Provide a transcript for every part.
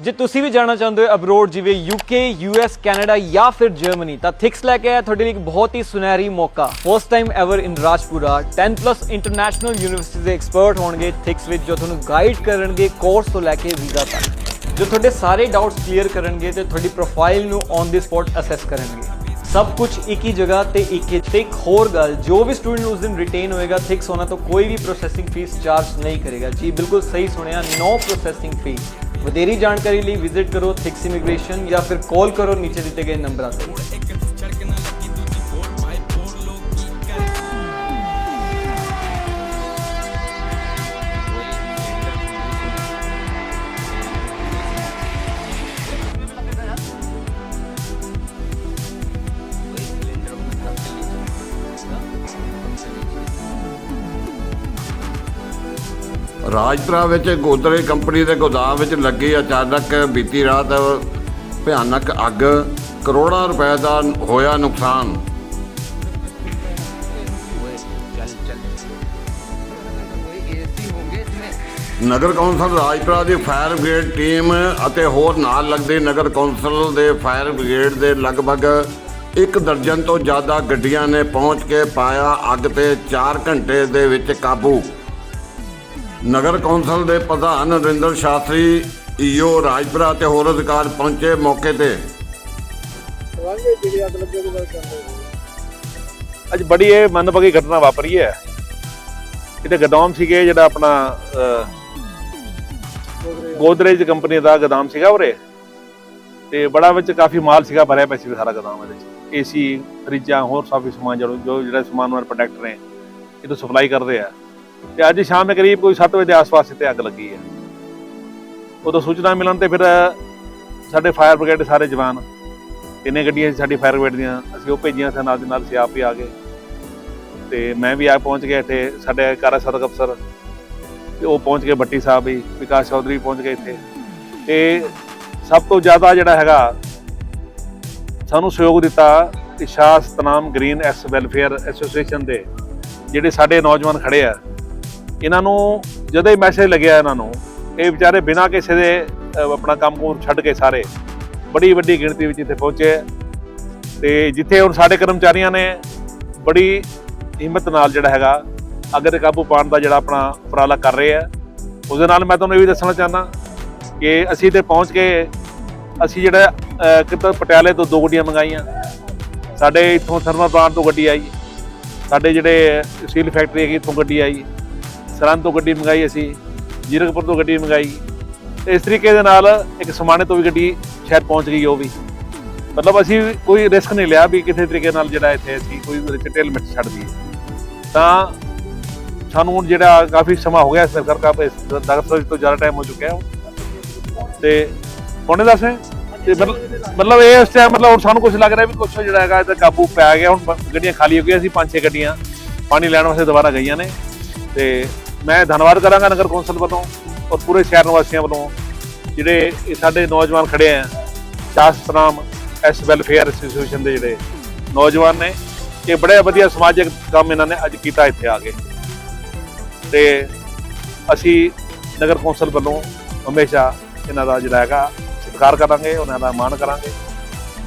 ਜੇ ਤੁਸੀਂ ਵੀ ਜਾਣਾ ਚਾਹੁੰਦੇ ਹੋ ਅਬਰੋਡ ਜਿਵੇਂ ਯੂਕੇ ਯੂਐਸ ਕੈਨੇਡਾ ਜਾਂ ਫਿਰ ਜਰਮਨੀ ਤਾਂ ਥਿਕਸ ਲੈ ਕੇ ਆਇਆ ਤੁਹਾਡੇ ਲਈ ਇੱਕ ਬਹੁਤ ਹੀ ਸੁਨਹਿਰੀ ਮੌਕਾ। First time ever in Rajpura 10 plus international university ਦੇ ਐਕਸਪਰਟ ਹੋਣਗੇ ਥਿਕਸ ਵਿੱਚ, ਜੋ ਤੁਹਾਨੂੰ ਗਾਈਡ ਕਰਨਗੇ ਕੋਰਸ ਤੋਂ ਲੈ ਕੇ ਵੀਜ਼ਾ ਤੱਕ। ਜੋ ਤੁਹਾਡੇ ਸਾਰੇ ਡਾਊਟਸ ਕਲੀਅਰ ਕਰਨਗੇ ਤੇ ਤੁਹਾਡੀ ਪ੍ਰੋਫਾਈਲ ਨੂੰ ਔਨ ਦੀ ਸਪੌਟ ਅਸੈਸ ਕਰਨਗੇ। ਸਭ ਕੁਝ ਇੱਕ ਹੀ ਜਗ੍ਹਾ ਤੇ ਇੱਕ ਹੀ ਤੇ ਇੱਕ ਹੋਰ ਗੱਲ, ਜੋ ਵੀ ਸਟੂਡੈਂਟ ਉਸ ਦਿਨ ਰਿਟੇਨ ਹੋਏਗਾ ਥਿਕਸ ਹੋਣਾ ਤੋਂ ਕੋਈ ਵੀ ਪ੍ਰੋਸੈਸਿੰਗ ਫੀਸ ਚਾਰਜ ਨਹੀਂ ਕਰੇਗਾ। ਜੀ ਬਿਲਕੁਲ ਸਹੀ ਸੁਣਿਆ ਨੋ ਪ੍ਰੋਸੈਸਿੰਗ ਫੀਸ ਵਧੇਰੀ ਜਾਣਕਾਰੀ ਲਈ ਵਿਜ਼ਿਟ ਕਰੋ ਥਿਕਸ ਇਮੀਗ੍ਰੇਸ਼ਨ ਜਾਂ ਫਿਰ ਕਾਲ ਕਰੋ ਨੀਚੇ ਦਿੱਤੇ ਗਏ ਨੰਬਰਾਂ ਤੇ। ਰਾਜਪੁਰਾ ਵਿੱਚ ਗੋਦਰੇ ਕੰਪਨੀ ਦੇ ਗੋਦਾਮ ਵਿੱਚ ਲੱਗੀ ਅਚਾਨਕ ਬੀਤੀ ਰਾਤ ਭਿਆਨਕ ਅੱਗ। ਕਰੋੜਾਂ ਰੁਪਏ ਦਾ ਹੋਇਆ ਨੁਕਸਾਨ। ਨਗਰ ਕੌਂਸਲ ਰਾਜਪੁਰਾ ਦੀ ਫਾਇਰ ਬ੍ਰਿਗੇਡ ਟੀਮ ਅਤੇ ਹੋਰ ਨਾਲ ਲੱਗਦੇ ਨਗਰ ਕੌਂਸਲ ਦੇ ਫਾਇਰ ਬ੍ਰਿਗੇਡ ਦੇ ਲਗਭਗ ਇੱਕ ਦਰਜਨ ਤੋਂ ਜ਼ਿਆਦਾ ਗੱਡੀਆਂ ਨੇ ਪਹੁੰਚ ਕੇ ਪਾਇਆ ਅੱਗ ਤੇ 4 ਘੰਟੇ ਦੇ ਵਿੱਚ ਕਾਬੂ। ਨਗਰ ਕੌਂਸਲ ਦੇ ਪ੍ਰਧਾਨ ਨਰਿੰਦਰ ਸ਼ਾਸਤਰੀ ਈਓ ਰਾਜਪੁਰਾ ਤੇ ਹੋਰ ਅਧਿਕਾਰ ਪਹੁੰਚੇ ਮੌਕੇ ਤੇ। ਅੱਜ ਬੜੀ ਇਹ ਮੰਦਭਾਗੀ ਘਟਨਾ ਵਾਪਰੀ ਹੈ। ਇਹਦੇ ਗੋਦਾਮ ਸੀਗੇ ਜਿਹੜਾ ਆਪਣਾ ਗੋਦਰੇਜ। ਕੰਪਨੀ ਦਾ ਗੋਦਾਮ ਸੀਗਾ ਉਰੇ। ਤੇ ਬੜਾ ਵਿੱਚ ਕਾਫੀ ਮਾਲ ਸੀਗਾ ਭਰਿਆ ਪਿਆ ਸੀ ਸਾਰਾ ਗੋਦਾਮ ਇਹਦੇ ਵਿੱਚ। ਏਸੀ ਫਰਿੱਜਾਂ ਹੋਰ ਸਭ ਸਮਾਨ ਜਿਹੜਾ ਜੋ ਜਿਹੜਾ ਸਮਾਨ ਵਾਲੇ ਪ੍ਰੋਡਕਟ ਨੇ ਇਹ ਤੋਂ ਸਪਲਾਈ ਕਰਦੇ ਆ। ਤੇ ਅੱਜ ਸ਼ਾਮ ਦੇ ਕਰੀਬ ਕੋਈ 7 ਵਜੇ ਦੇ ਆਸ-ਪਾਸ ਇੱਥੇ ਅੱਗ ਲੱਗੀ ਹੈ। ਉਦੋਂ ਸੂਚਨਾ ਮਿਲਣ ਤੇ ਫਿਰ ਸਾਡੇ ਫਾਇਰ ਬ੍ਰਿਗੇਡ ਸਾਰੇ ਜਵਾਨ ਤਿੰਨੇ ਗੱਡੀਆਂ ਸੀ ਸਾਡੀ ਫਾਇਰ ਬ੍ਰਿਗੇਡ ਦੀਆਂ, ਅਸੀਂ ਉਹ ਭੇਜੀਆਂ ਸੀ ਨਾਲ ਦੇ ਨਾਲ ਅਸੀਂ ਆਪ ਹੀ ਆ ਗਏ। ਤੇ ਮੈਂ ਵੀ ਆ ਪਹੁੰਚ ਗਿਆ ਇੱਥੇ, ਸਾਡੇ ਕਾਰਾ ਸਦਕ ਅਫਸਰ, ਤੇ ਉਹ ਪਹੁੰਚ ਗਏ ਬੱਟੀ ਸਾਹਿਬ ਵੀ, ਵਿਕਾਸ ਚੌਧਰੀ ਪਹੁੰਚ ਗਏ ਇੱਥੇ। ਤੇ ਸਭ ਤੋਂ ਜ਼ਿਆਦਾ ਜਿਹੜਾ ਹੈਗਾ, ਸਾਨੂੰ ਸਹਿਯੋਗ ਦਿੱਤਾ Isha Satnam green S welfare association ਦੇ, ਜਿਹੜੇ ਸਾਡੇ ਨੌਜਵਾਨ ਖੜੇ ਆ। ਇਹਨਾਂ ਨੂੰ ਜਦੋਂ ਹੀ ਮੈਸੇਜ ਲੱਗਿਆ ਇਹਨਾਂ ਨੂੰ ਇਹ ਵਿਚਾਰੇ ਬਿਨਾਂ ਕਿਸੇ ਦੇ ਆਪਣਾ ਕੰਮ ਕੁਮ ਛੱਡ ਕੇ ਸਾਰੇ ਬੜੀ ਵੱਡੀ ਗਿਣਤੀ ਵਿੱਚ ਇੱਥੇ ਪਹੁੰਚੇ। ਤੇ ਜਿੱਥੇ ਹੁਣ ਸਾਡੇ ਕਰਮਚਾਰੀਆਂ ਨੇ ਬੜੀ ਹਿੰਮਤ ਨਾਲ ਜਿਹੜਾ ਹੈਗਾ ਅੱਗ ਤੇ ਕਾਬੂ ਪਾਉਣ ਦਾ ਜਿਹੜਾ ਆਪਣਾ ਉਪਰਾਲਾ ਕਰ ਰਹੇ ਆ। ਉਸ ਦੇ ਨਾਲ ਮੈਂ ਤੁਹਾਨੂੰ ਇਹ ਵੀ ਦੱਸਣਾ ਚਾਹੁੰਦਾ ਕਿ ਅਸੀਂ ਤੇ ਪਹੁੰਚ ਕੇ ਅਸੀਂ ਜਿਹੜਾ ਅਹ, ਪਟਿਆਲੇ ਤੋਂ ਦੋ ਗੱਡੀਆਂ ਮੰਗਾਈਆਂ। ਸਾਡੇ ਇੱਥੋਂ ਥਰਮਲ ਪਲਾਂਟ ਤੋਂ ਗੱਡੀ ਆਈ। ਸਾਡੇ ਜਿਹੜੇ ਸਟੀਲ ਫੈਕਟਰੀ ਹੈਗੀ ਇੱਥੋਂ ਗੱਡੀ ਆਈ। ਸਰਹੰਦ ਤੋਂ ਗੱਡੀ ਮੰਗਾਈ ਅਸੀਂ, ਜੀਰਕਪੁਰ ਤੋਂ ਗੱਡੀ ਮੰਗਾਈ। ਤੇ ਇਸ ਤਰੀਕੇ ਦੇ ਨਾਲ ਇੱਕ ਸਮਾਣੇ ਤੋਂ ਵੀ ਗੱਡੀ ਸ਼ਹਿਰ ਪਹੁੰਚ ਗਈ ਉਹ ਵੀ। ਮਤਲਬ ਅਸੀਂ ਕੋਈ ਰਿਸਕ ਨਹੀਂ ਲਿਆ ਵੀ ਕਿਸੇ ਤਰੀਕੇ ਨਾਲ ਜਿਹੜਾ ਇੱਥੇ ਅਸੀਂ ਕੋਈ ਰਿਟੇਲ ਮਿੱਟ ਛੱਡ ਦਈਏ। ਤਾਂ ਸਾਨੂੰ ਹੁਣ ਜਿਹੜਾ ਕਾਫੀ ਸਮਾਂ ਹੋ ਗਿਆ ਸਰਕਾਰ ਕਾ ਦਰਸਲ ਤੋਂ ਜ਼ਿਆਦਾ ਟਾਈਮ ਹੋ ਚੁੱਕਿਆ ਹੈ। ਤੇ ਪੌਣੇ ਦਸ ਤੇ ਮਤਲਬ ਮਤਲਬ ਇਹ ਉਸ ਟਾਈਮ ਮਤਲਬ ਹੁਣ ਸਾਨੂੰ ਕੁਝ ਲੱਗ ਰਿਹਾ ਵੀ ਕੁਝ ਜਿਹੜਾ ਹੈਗਾ ਇਹਦਾ ਕਾਬੂ ਪੈ ਗਿਆ। ਹੁਣ ਗੱਡੀਆਂ ਖਾਲੀ ਹੋ ਗਈਆਂ ਸੀ, ਪੰਜ ਛੇ ਗੱਡੀਆਂ। ਪਾਣੀ ਲੈਣ ਵਾਸਤੇ ਦੁਬਾਰਾ ਗਈਆਂ ਨੇ। ਤੇ ਮੈਂ ਧੰਨਵਾਦ ਕਰਾਂਗਾ ਨਗਰ ਕੌਂਸਲ ਵੱਲੋਂ ਔਰ ਪੂਰੇ ਸ਼ਹਿਰ ਨਿਵਾਸੀਆਂ ਵੱਲੋਂ, ਜਿਹੜੇ ਇਹ ਸਾਡੇ ਨੌਜਵਾਨ ਖੜੇ ਆ ਸ਼ਾਸਤਰਾਮ ਐਸ ਵੈਲਫੇਅਰ ਐਸੋਸੀਏਸ਼ਨ ਦੇ ਜਿਹੜੇ ਨੌਜਵਾਨ ਨੇ, ਇਹ ਬੜੇ ਵਧੀਆ ਸਮਾਜਿਕ ਕੰਮ ਇਹਨਾਂ ਨੇ ਅੱਜ ਕੀਤਾ ਇੱਥੇ ਆ ਕੇ। ਤੇ ਅਸੀਂ ਨਗਰ ਕੌਂਸਲ ਵੱਲੋਂ ਹਮੇਸ਼ਾ ਇਹਨਾਂ ਦਾ ਜਿਹੜਾ ਹੈਗਾ ਸਤਿਕਾਰ ਕਰਾਂਗੇ, ਉਹਨਾਂ ਦਾ ਮਾਣ ਕਰਾਂਗੇ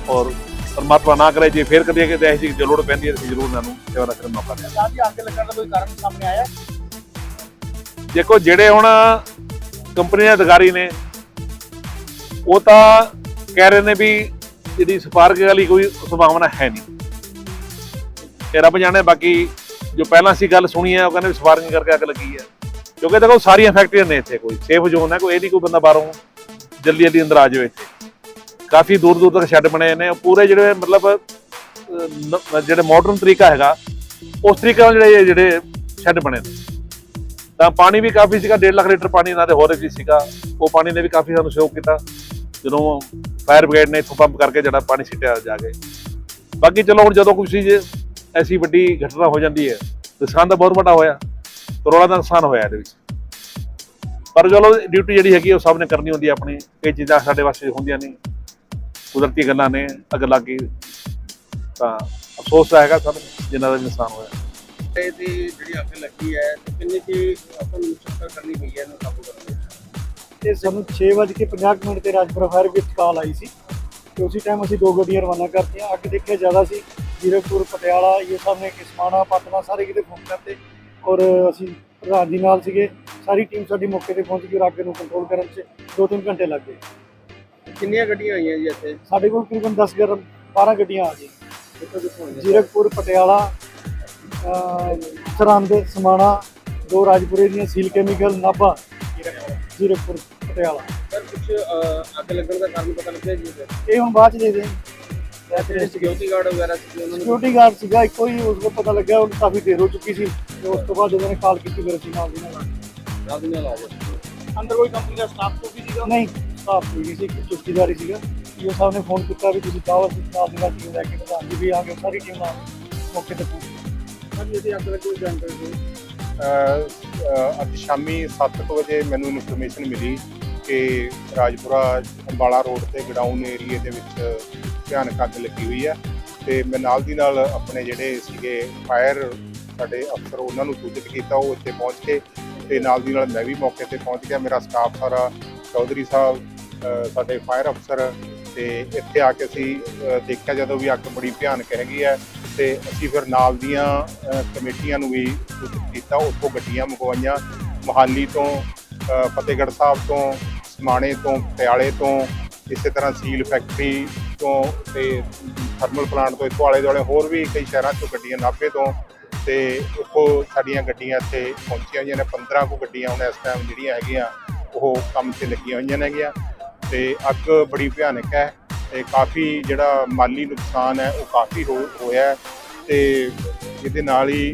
ਔਰ ਪਰਮਾਤਮਾ ਨਾ ਕਰੇ, ਜੇ ਫੇਰ ਕਦੇ ਕਿਤੇ ਦੀ ਲੋੜ ਪੈਂਦੀ ਹੈ ਅਸੀਂ ਜ਼ਰੂਰ ਇਹਨਾਂ ਨੂੰ ਸੇਵਾ ਦਾ ਕਰਨ ਮੌਕਾ ਦੇਵਾਂਗੇ ਸਾਹਿਬ ਅੱਗ ਲੱਗਣ ਦਾ ਕੋਈ ਕਾਰਨ ਸਾਹਮਣੇ ਆਇਆ? ਦੇਖੋ ਜਿਹੜੇ ਹੁਣ ਕੰਪਨੀ ਦੇ ਅਧਿਕਾਰੀ ਨੇ, ਉਹ ਤਾਂ ਕਹਿ ਰਹੇ ਨੇ ਵੀ ਇਹਦੀ ਸਪਾਰਕ ਵਾਲੀ ਕੋਈ ਸੰਭਾਵਨਾ ਹੈ ਨਹੀਂ। ਇਹ ਰੱਬ ਜਾਣੇ ਬਾਕੀ ਜੋ ਪਹਿਲਾਂ ਸੀ ਗੱਲ ਸੁਣੀ ਹੈ, ਉਹ ਕਹਿੰਦੇ ਸਪਾਰਕਿੰਗ ਕਰਕੇ ਅੱਗ ਲੱਗੀ ਹੈ। ਕਿਉਂਕਿ ਦੇਖੋ ਸਾਰੀਆਂ ਫੈਕਟਰੀਆਂ ਨੇ ਇੱਥੇ ਕੋਈ ਸੇਫ ਜ਼ੋਨ ਹੈ, ਕੋਈ ਇਹਦੀ ਕੋਈ ਬੰਦਾ ਬਾਹਰੋਂ ਜਲਦੀ ਜਲਦੀ ਅੰਦਰ ਆ ਜਾਵੇ ਇੱਥੇ। ਕਾਫੀ ਦੂਰ ਦੂਰ ਤੱਕ ਸ਼ੈੱਡ ਬਣੇ ਨੇ ਪੂਰੇ ਜਿਹੜੇ ਮਤਲਬ ਜਿਹੜੇ ਮਾਡਰਨ ਤਰੀਕਾ ਹੈਗਾ, ਉਸ ਤਰੀਕੇ ਨਾਲ ਜਿਹੜੇ ਜਿਹੜੇ ਸ਼ੈੱਡ ਬਣੇ ਨੇ। ਤਾਂ ਪਾਣੀ ਵੀ ਕਾਫੀ ਸੀਗਾ 1.5 ਲੱਖ ਲੀਟਰ ਪਾਣੀ ਇਹਨਾਂ ਦੇ ਹੋਰ ਵੀ ਸੀਗਾ। ਉਹ ਪਾਣੀ ਨੇ ਵੀ ਕਾਫੀ ਸਾਨੂੰ ਸਹਿਯੋਗ ਕੀਤਾ। ਜਦੋਂ ਫਾਇਰ ਬ੍ਰਿਗੇਡ ਨੇ ਇੱਥੋਂ ਪੰਪ ਕਰਕੇ ਜਿਹੜਾ ਪਾਣੀ ਸਿੱਟਿਆ ਜਾ ਕੇ। ਬਾਕੀ ਚਲੋ ਹੁਣ ਜਦੋਂ ਕੋਈ ਚੀਜ਼ ਐਸੀ ਵੱਡੀ ਘਟਨਾ ਹੋ ਜਾਂਦੀ ਹੈ, ਨੁਕਸਾਨ ਤਾਂ ਬਹੁਤ ਵੱਡਾ ਹੋਇਆ। ਕਰੋੜਾਂ ਦਾ ਨੁਕਸਾਨ ਹੋਇਆ ਇਹਦੇ ਵਿੱਚ। ਪਰ ਚਲੋ ਡਿਊਟੀ ਜਿਹੜੀ ਹੈਗੀ ਉਹ ਸਭ ਨੇ ਕਰਨੀ ਹੁੰਦੀ ਹੈ ਆਪਣੀ। ਇਹ ਚੀਜ਼ਾਂ ਸਾਡੇ ਵਾਸਤੇ ਹੁੰਦੀਆਂ ਨਹੀਂ ਕੁਦਰਤੀ ਗੱਲਾਂ ਨੇ ਅੱਗ ਲੱਗ ਗਈ ਤਾਂ ਅਫਸੋਸ ਤਾਂ ਹੈਗਾ ਸਭ ਜਿਨ੍ਹਾਂ ਦਾ ਨੁਕਸਾਨ ਹੋਇਆ। ਇਹਦੀ ਜਿਹੜੀ ਅੱਗ ਲੱਗੀ ਹੈ ਤੇ ਕਿੰਨੀ ਕੀ ਆਪਾਂ ਨੂੰ ਮੁਸ਼ਕਲ ਕਰਨੀ ਪਈ ਹੈ ਇਹਨੂੰ ਕਾਬੂ ਕਰਨ ਵਿੱਚ ਤੇ ਸਾਨੂੰ 6:50 ਮਿੰਟ ਤੇ ਰਾਜਪੁਰਾ ਫਾਇਰ ਵਿੱਚ ਕਾਲ ਆਈ ਸੀ ਤੇ ਉਸੇ ਟਾਈਮ ਅਸੀਂ ਦੋ ਗੱਡੀਆਂ ਰਵਾਨਾ ਕਰਤੀਆਂ। ਅੱਗ ਦੇਖਿਆ ਜ਼ਿਆਦਾ ਸੀ। ਜੀਰਕਪੁਰ ਪਟਿਆਲਾ ਇਹ ਸਾਹਮਣੇ ਕਿਸਮਾਣਾ ਪਟਨਾ ਸਾਰੇ ਕਿਤੇ ਫੋਨ ਕਰਤੇ ਔਰ ਅਸੀਂ ਪ੍ਰਧਾਨ ਜੀ ਨਾਲ ਸੀਗੇ। ਸਾਰੀ ਟੀਮ ਸਾਡੀ ਮੌਕੇ ਤੇ ਪਹੁੰਚ ਗਈ ਔਰ ਅੱਗ ਨੂੰ ਕੰਟਰੋਲ ਕਰਨ 'ਚ 2-3 ਘੰਟੇ ਲੱਗ ਗਏ। ਕਿੰਨੀਆਂ ਗੱਡੀਆਂ ਆਈਆਂ ਜੀ ਇੱਥੇ? ਸਾਡੇ ਕੋਲ ਤਕਰੀਬਨ 10 ਗਰਮ 12 ਗੱਡੀਆਂ ਆ ਗਈਆਂ। ਜੀਰਕਪੁਰ ਪਟਿਆਲਾ ਸਰਹੰਦ ਸਮਾਣਾ ਦੋ ਰਾਜਪੁਰੇ ਦੀਆਂ seal chemical Nabha Zirakpur Patiala. Sir ਕੁਝ ਅੱਗ ਲੱਗਣ ਦਾ ਕਾਰਨ ਪਤਾ ਲੱਗਿਆ ਜੀ ਸਰ ਇਹ ਹੁਣ ਬਾਅਦ ਚ ਦੇ ਦੇ ਸਿਕਿਉਰਿਟੀ ਗਾਰਡ ਵਗੈਰਾ ਸੀ ਉਹਨਾਂ ਨੂੰ ਸਿਕਿਉਰਿਟੀ ਗਾਰਡ ਸੀਗਾ ਇੱਕੋ ਹੀ ਉਸ ਨੂੰ ਪਤਾ ਲੱਗਿਆ ਉਹ ਕਾਫੀ ਦੇਰ ਹੋ ਚੁੱਕੀ ਸੀ। ਤੇ ਉਸ ਤੋਂ ਬਾਅਦ ਜਦੋਂ ਨੇ ਕਾਲ ਕੀਤੀ ਫਿਰ ਅਸੀਂ ਨਾਲ ਦੀ ਨਾਲ। ਆ ਗਏ। ਨਾਲ ਦੀ ਨਾਲ ਆ ਗਏ ਅੰਦਰ ਕੋਈ ਕੰਪਨੀ ਦਾ ਸਟਾਫ ਤੋਂ ਵੀ ਸੀਗਾ? ਨਹੀਂ ਸਟਾਫ ਕੋਈ ਨਹੀਂ ਸੀ ਇੱਕ ਚੁਸਤੀਦਾਰੀ ਸੀਗਾ। ਈਓ ਸਾਹਿਬ ਨੇ ਫੋਨ ਕੀਤਾ ਵੀ ਤੁਸੀਂ ਚਾਹੋ ਅਸੀਂ ਨਾਲ ਦੀ ਨਾਲ ਟੀਮ ਲੈ ਕੇ ਪ੍ਰਧਾਨ ਜੀ ਵੀ ਆ ਗਏ ਸਾਰੀ ਟੀਮ ਨਾਲ ਮੌਕੇ ਤੇ ਪਹੁੰਚ। ਗਈ ਸਰ ਅੱਗ ਲੱਗੀ ਜਾਣਕਾਰੀ ਦਿਓ। ਅ, ਅ, ਅੱਜ ਸ਼ਾਮੀ 7:00 ਵਜੇ ਮੈਨੂੰ ਇਨਫੋਰਮੇਸ਼ਨ ਮਿਲੀ ਕਿ ਰਾਜਪੁਰਾ ਅੰਬਾਲਾ ਰੋਡ ਤੇ ਗਡਾਊਨ ਏਰੀਏ ਦੇ ਵਿੱਚ ਭਿਆਨਕ ਅੱਗ ਲੱਗੀ ਹੋਈ ਹੈ ਤੇ ਮੈਂ ਨਾਲ ਦੀ ਨਾਲ ਆਪਣੇ ਜਿਹੜੇ ਸੀਗੇ ਫਾਇਰ ਸਾਡੇ ਅਫਸਰ ਉਹਨਾਂ ਨੂੰ ਸੂਚਿਤ ਕੀਤਾ ਉਹ ਇੱਥੇ ਪਹੁੰਚ ਕੇ ਤੇ ਨਾਲ ਦੀ ਨਾਲ ਮੈਂ ਵੀ ਮੌਕੇ ਤੇ ਪਹੁੰਚ ਗਿਆ। ਮੇਰਾ ਸਟਾਫ ਸਾਰਾ ਚੌਧਰੀ ਸਾਹਿਬ ਅ, ਸਾਡੇ ਫਾਇਰ ਅਫਸਰ ਤੇ ਇੱਥੇ ਆ ਕੇ ਅਸੀਂ ਦੇਖਿਆ ਜਦੋਂ ਵੀ ਅੱਗ ਬੜੀ ਭਿਆਨਕ ਹੈਗੀ ਹੈ ਤੇ ਅਸੀਂ ਫਿਰ ਨਾਲ ਦੀਆਂ ਕਮੇਟੀਆਂ ਨੂੰ ਵੀ ਸੂਚਿਤ ਕੀਤਾ, ਉੱਥੋਂ ਗੱਡੀਆਂ ਮੰਗਵਾਈਆਂ। ਮੋਹਾਲੀ ਤੋਂ ਫਤਿਹਗੜ੍ਹ ਸਾਹਿਬ ਤੋਂ, ਸਮਾਣੇ ਤੋਂ, ਪਟਿਆਲੇ ਤੋਂ, ਇਸੇ ਤਰ੍ਹਾਂ ਸੀਲ ਫੈਕਟਰੀ ਤੋਂ ਤੇ ਥਰਮਲ ਪਲਾਂਟ ਤੋਂ, ਇੱਥੋਂ ਆਲੇ ਦੁਆਲੇ ਹੋਰ ਵੀ ਕਈ ਸ਼ਹਿਰਾਂ ਤੋਂ ਗੱਡੀਆਂ ਨਾਭੇ ਤੋਂ ਤੇ ਉੱਥੋਂ ਸਾਡੀਆਂ ਗੱਡੀਆਂ ਇੱਥੇ ਪਹੁੰਚੀਆਂ ਹੋਈਆਂ ਨੇ। 15 ਕੁ ਗੱਡੀਆਂ ਹੁਣ ਇਸ ਟਾਈਮ ਜਿਹੜੀਆਂ ਹੈਗੀਆਂ, ਉਹ ਕੰਮ ਤੇ ਲੱਗੀਆਂ ਹੋਈਆਂ ਨੇਗੀਆਂ। ਤੇ ਅੱਗ ਬੜੀ ਭਿਆਨਕ ਹੈ ਤੇ ਕਾਫੀ ਜਿਹੜਾ ਮਾਲੀ ਨੁਕਸਾਨ ਹੈ, ਉਹ ਕਾਫੀ ਹੋ- ਹੋਇਆ ਹੈ ਤੇ ਇਹਦੇ ਨਾਲ ਹੀ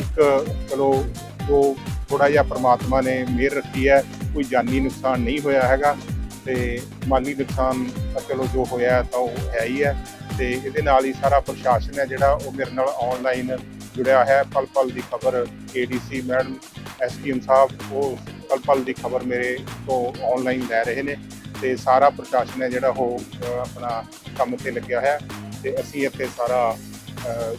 ਇੱਕ ਚਲੋ ਜੋ ਥੋੜਾ ਜਿਹਾ ਪ੍ਰਮਾਤਮਾ ਨੇ ਮਿਹਰ ਰੱਖੀ ਹੈ, ਕੋਈ ਜਾਨੀ ਨੁਕਸਾਨ ਨਹੀਂ ਹੋਇਆ ਹੈਗਾ ਤੇ ਮਾਲੀ ਨੁਕਸਾਨ ਚਲੋ ਜੋ ਹੋਇਆ ਤਾਂ ਉਹ ਹੈ ਹੀ ਹੈ ਤੇ ਇਹਦੇ ਨਾਲ ਹੀ ਸਾਰਾ ਪ੍ਰਸ਼ਾਸਨ ਹੈ ਜਿਹੜਾ ਉਹ ਮੇਰੇ ਨਾਲ ਆਨਲਾਈਨ ਜੁੜਿਆ ਹੈ। ਪਲ ਪਲ ਦੀ ਖਬਰ ਏਡੀਸੀ ਮੈਡਮ ਐਸਡੀਐਮ ਸਾਹਿਬ, ਉਹ ਪਲ ਪਲ ਦੀ ਖਬਰ ਮੇਰੇ ਤੋਂ ਆਨਲਾਈਨ ਲੈ ਰਹੇ ਨੇ। ਤੇ ਸਾਰਾ ਪ੍ਰਸ਼ਾਸਨ ਹੈ ਜਿਹੜਾ ਉਹ ਆਪਣਾ ਕੰਮ ਤੇ ਲੱਗਿਆ ਹੈ ਤੇ ਅਸੀਂ ਇੱਥੇ ਸਾਰਾ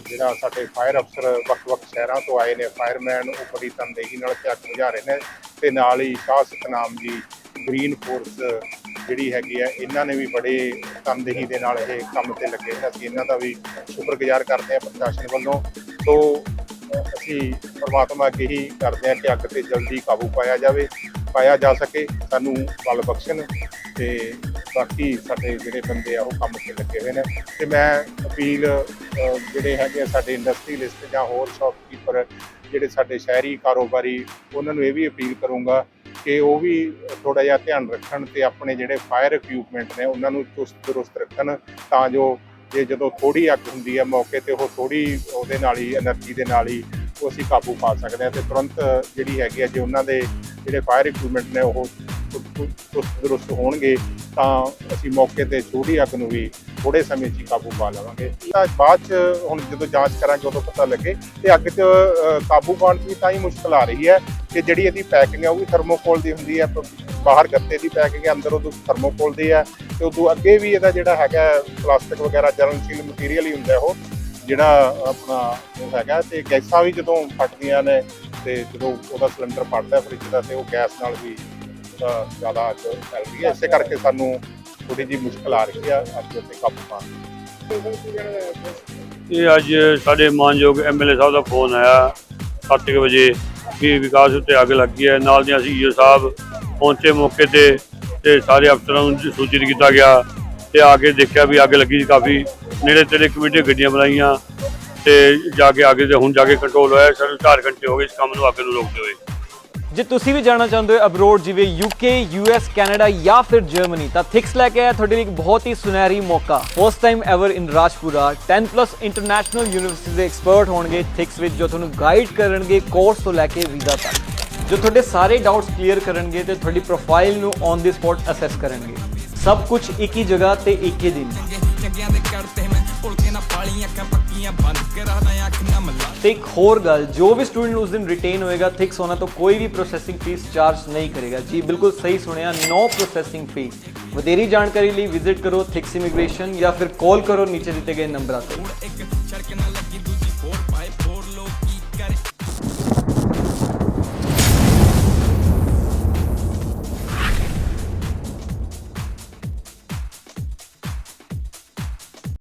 ਜਿਹੜਾ ਸਾਡੇ ਫਾਇਰ ਅਫਸਰ ਵੱਖ-ਵੱਖ ਸ਼ਹਿਰਾਂ ਤੋਂ ਆਏ ਨੇ। ਫਾਇਰਮੈਨ ਉਹ ਬੜੀ ਤਨਦੇਹੀ ਨਾਲ ਤੇ ਅੱਗ ਬੁਝਾ ਰਹੇ ਨੇ ਤੇ ਨਾਲ ਹੀ ਸ਼ਾਹ ਸਤਨਾਮ ਜੀ ਗ੍ਰੀਨ ਫੋਰਸ ਜਿਹੜੀ ਹੈਗੀ ਹੈ, ਇਹਨਾਂ ਨੇ ਵੀ ਬੜੇ ਤਨਦੇਹੀ ਦੇ ਨਾਲ ਇਹ ਕੰਮ ਤੇ ਲੱਗੇ ਨੇ। ਅਸੀਂ ਇਹਨਾਂ ਦਾ ਵੀ ਸ਼ੁਕਰਗੁਜ਼ਾਰ ਕਰਦੇ ਹਾਂ ਪ੍ਰਸ਼ਾਸਨ ਵੱਲੋਂ। ਤੋਂ, ਅਸੀਂ ਪਰਮਾਤਮਾ ਅੱਗੇ ਹੀ ਕਰਦੇ ਹਾਂ ਕਿ ਅੱਗ ਤੇ ਜਲਦੀ ਕਾਬੂ ਪਾਇਆ ਜਾਵੇ, ਪਾਇਆ ਜਾ ਸਕੇ। ਸਾਨੂੰ ਬਲ ਬਖਸ਼ਣ। ਤੇ ਬਾਕੀ ਸਾਡੇ ਜਿਹੜੇ ਬੰਦੇ ਆ ਉਹ ਕੰਮ 'ਤੇ ਲੱਗੇ ਹੋਏ ਨੇ। ਤੇ ਮੈਂ ਅਪੀਲ ਜਿਹੜੇ ਹੈਗੇ ਆ ਸਾਡੇ ਇੰਡਸਟਰੀ ਲਿਸਟ ਜਾਂ ਹੋਰ ਸ਼ਾਪਕੀਪਰ ਜਿਹੜੇ ਸਾਡੇ ਸ਼ਹਿਰੀ ਕਾਰੋਬਾਰੀ, ਉਹਨਾਂ ਨੂੰ ਇਹ ਵੀ ਅਪੀਲ ਕਰੂੰਗਾ ਕਿ ਉਹ ਵੀ ਥੋੜਾ ਜਿਹਾ ਧਿਆਨ ਰੱਖਣ ਤੇ ਆਪਣੇ ਜਿਹੜੇ ਫਾਇਰ ਇਕਵਿਪਮੈਂਟ ਨੇ, ਉਹਨਾਂ ਨੂੰ ਚੁਸਤ ਦਰੁਸਤ ਰੱਖਣ ਤਾਂ ਜੋ ਜੇ ਜਦੋਂ ਥੋੜੀ ਅੱਗ ਹੁੰਦੀ ਹੈ ਮੌਕੇ ਤੇ, ਉਹ ਥੋੜੀ ਉਹਦੇ ਨਾਲ ਹੀ એનર્ਜੀ ਦੇ ਨਾਲ ਹੀ ਉਹ ਅਸੀਂ ਕਾਬੂ ਪਾ ਸਕਦੇ ਹਾਂ ਤੇ ਤੁਰੰਤ ਜਿਹੜੀ ਹੈਗੀ ਹੈ ਜੇ ਉਹਨਾਂ ਦੇ ਜਿਹੜੇ ਫਾਇਰ ਇਕਵਿਪਮੈਂਟ ਨੇ ਉਹ ਚੁਸਤ ਦਰੁਸਤ ਹੋਣਗੇ, ਤਾਂ ਅਸੀਂ ਮੌਕੇ ਤੇ ਛੋਟੀ ਅੱਗ ਨੂੰ ਵੀ ਥੋੜੇ ਸਮੇਂ 'ਚ ਹੀ ਕਾਬੂ ਪਾ ਲਵਾਂਗੇ। ਤਾਂ ਬਾਅਦ 'ਚ ਹੁਣ ਜਦੋਂ ਜਾਂਚ ਕਰਾਂਗੇ, ਉਦੋਂ ਪਤਾ ਲੱਗੇ ਤੇ ਅੱਗ 'ਚ ਕਾਬੂ ਪਾਉਣ 'ਚ ਵੀ ਤਾਂ ਹੀ ਮੁਸ਼ਕਲ ਆ ਰਹੀ ਹੈ ਕਿ ਜਿਹੜੀ ਇਹਦੀ ਪੈਕਿੰਗ ਹੈ, ਉਹ ਵੀ ਥਰਮੋਕੋਲ ਦੀ ਹੁੰਦੀ ਹੈ ਬਾਹਰ ਗੱਤੇ ਦੀ ਪੈਕਿੰਗ ਹੈ, ਅੰਦਰ ਉਹ ਥਰਮੋਕੋਲ ਦੀ ਹੈ ਤੇ ਉਦੋਂ ਅੱਗੇ ਵੀ ਇਹਦਾ ਜਿਹੜਾ ਹੈਗਾ ਪਲਾਸਟਿਕ ਵਗੈਰਾ ਜਲਨਸ਼ੀਲ ਮਟੀਰੀਅਲ ਹੀ ਹੁੰਦਾ ਉਹ, ਜਿਹੜਾ ਆਪਣਾ ਹੈਗਾ ਤੇ ਗੈਸਾਂ ਵੀ ਜਦੋਂ ਫਟਦੀਆਂ ਨੇ ਤੇ ਜਦੋਂ ਉਹਦਾ ਸਿਲੰਡਰ ਫਟਦਾ ਫ੍ਰਿਜ ਦਾ ਤੇ ਉਹ ਗੈਸ ਨਾਲ ਵੀ ਜ਼ਿਆਦਾ ਅੱਗ ਫੈਲ ਰਹੀ ਹੈ। ਇਸੇ ਕਰਕੇ ਸਾਨੂੰ ਥੋੜੀ ਜਿਹੀ ਮੁਸ਼ਕਲ ਆ ਰਹੀ ਹੈ ਅੱਗ ਉੱਤੇ ਕਾਬੂ ਪਾਉਣ। ਇਹ ਅੱਜ ਸਾਡੇ ਮਾਨਯੋਗ ਐਮਐਲਏ ਸਾਹਿਬ ਦਾ ਫੋਨ ਆਇਆ 7:00 ਵਜੇ ਕਿ ਵਿਕਾਸ ਉੱਤੇ ਅੱਗ ਲੱਗੀ ਹੈ। ਨਾਲ ਦੀਆਂ ਸੀ ਈਓ ਸਾਹਿਬ ਪਹੁੰਚੇ ਮੌਕੇ ਤੇ ਤੇ ਸਾਰੇ ਅਫਸਰਾਂ ਨੂੰ ਸੂਚਿਤ ਕੀਤਾ ਗਿਆ ਤੇ ਆ ਕੇ ਦੇਖਿਆ ਵੀ ਅੱਗ ਲੱਗੀ ਸੀ ਕਾਫੀ। ਨੇੜੇ ਤੇੜੇ ਕਮੇਟੀ ਗੱਡੀਆਂ ਬਣਾਈਆਂ ਤੇ ਜਾ ਕੇ ਅੱਗ ਤੇ ਹੁਣ ਜਾ ਕੇ ਕੰਟਰੋਲ ਹੋਇਆ। ਸਾਨੂੰ 4 ਘੰਟੇ ਹੋ ਗਏ ਇਸ ਕੰਮ ਨੂੰ ਅੱਗ ਨੂੰ ਰੋਕਦੇ ਹੋਏ। ਜੇ ਤੁਸੀਂ ਵੀ ਜਾਣਾ ਚਾਹੁੰਦੇ ਹੋ ਅਬਰੋਡ ਜਿਵੇਂ ਯੂਕੇ ਯੂਐਸ ਕੈਨੇਡਾ ਜਾਂ ਫਿਰ ਜਰਮਨੀ ਤਾਂ ਥਿਕਸ ਲੈ ਕੇ ਆਇਆ ਤੁਹਾਡੇ ਲਈ ਇੱਕ ਬਹੁਤ ਹੀ ਸੁਨਹਿਰੀ ਮੌਕਾ। First time ever in Rajpura 10 plus international university ਦੇ ਐਕਸਪਰਟ ਹੋਣਗੇ ਥਿਕਸ ਵਿੱਚ, ਜੋ ਤੁਹਾਨੂੰ ਗਾਈਡ ਕਰਨਗੇ ਕੋਰਸ ਤੋਂ ਲੈ ਕੇ ਵੀਜ਼ਾ ਤੱਕ। ਜੋ ਤੁਹਾਡੇ ਸਾਰੇ ਡਾਊਟਸ ਕਲੀਅਰ ਕਰਨਗੇ ਤੇ ਤੁਹਾਡੀ ਪ੍ਰੋਫਾਈਲ ਨੂੰ ਔਨ ਦੀ ਸਪੌਟ ਅਸੈਸ ਕਰਨਗੇ। ਸਭ ਕੁਝ ਇੱਕ ਹੀ ਜਗ੍ਹਾ ਤੇ ਇੱਕ ਹੀ ਦਿਨ। ਚੰਗਿਆਂ ਦੇ ਕਰਤੇ ਮੈਂ ਪੁਲਕੇ ਨਾ ਪਾਲੀਆਂ ਅੱਖਾਂ ਪੱਕੀਆਂ ਬੰਦ ਕਰਾ ਦਾਂ ਅੱਖ ਨਾ ਮਲਾ ਤੇ ਇੱਕ ਹੋਰ ਗੱਲ ਜੋ ਵੀ ਸਟੂਡੈਂਟ ਉਸ ਦਿਨ ਰਿਟੇਨ ਹੋਏਗਾ ਥਿਕਸ ਹੋਣਾ ਤਾਂ ਕੋਈ ਵੀ ਪ੍ਰੋਸੈਸਿੰਗ ਫੀਸ ਚਾਰਜ ਨਹੀਂ ਕਰੇਗਾ ਜੀ ਬਿਲਕੁਲ ਸਹੀ ਸੁਣਿਆ ਨੋ ਪ੍ਰੋਸੈਸਿੰਗ ਫੀ ਵਧੇਰੀ ਜਾਣਕਾਰੀ ਲਈ ਵਿਜ਼ਿਟ ਕਰੋ ਥਿਕਸ ਇਮੀਗ੍ਰੇਸ਼ਨ ਜਾਂ ਫਿਰ ਕਾਲ ਕਰੋ ਨੀਚੇ ਦਿੱਤੇ ਗਏ ਨੰਬਰਾਂ ਤੇ ਇੱਕ ਸੜਕ ਨਾਲ